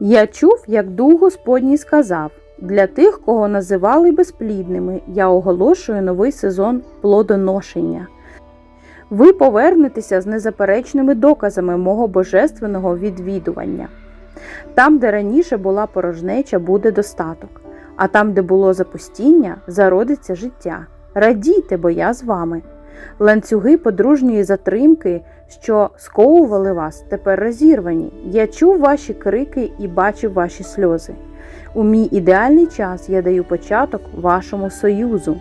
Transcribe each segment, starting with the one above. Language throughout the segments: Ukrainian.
Я чув, як дух Господній сказав: для тих, кого називали безплідними, я оголошую новий сезон плодоношення. Ви повернетеся з незаперечними доказами мого божественного відвідування. Там, де раніше була порожнеча, буде достаток, а там, де було запустіння, зародиться життя. Радійте, бо я з вами. Ланцюги подружньої затримки, що сковували вас, тепер розірвані. Я чув ваші крики і бачив ваші сльози. У мій ідеальний час я даю початок вашому союзу.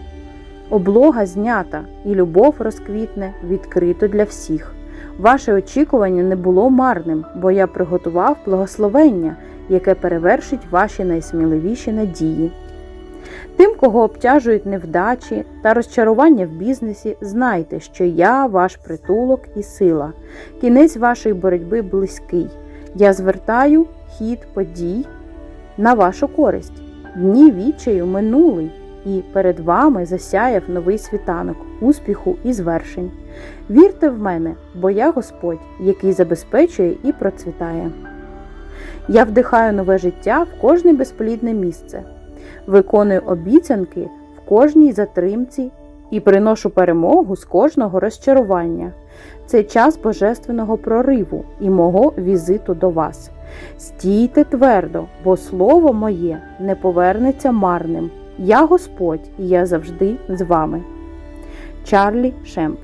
Облога знята, і любов розквітне відкрито для всіх. Ваше очікування не було марним, бо я приготував благословення, яке перевершить ваші найсміливіші надії. Тим, кого обтяжують невдачі та розчарування в бізнесі, знайте, що я ваш притулок і сила. Кінець вашої боротьби близький. Я звертаю хід подій на вашу користь. Дні відчаю минулий, і перед вами засяяв новий світанок, успіху і звершень. Вірте в мене, бо я Господь, який забезпечує і процвітає. Я вдихаю нове життя в кожне безплідне місце, виконую обіцянки в кожній затримці і приношу перемогу з кожного розчарування. Це час божественного прориву і мого візиту до вас. Стійте твердо, бо слово моє не повернеться марним. Я Господь, і я завжди з вами. Чарлі Шемп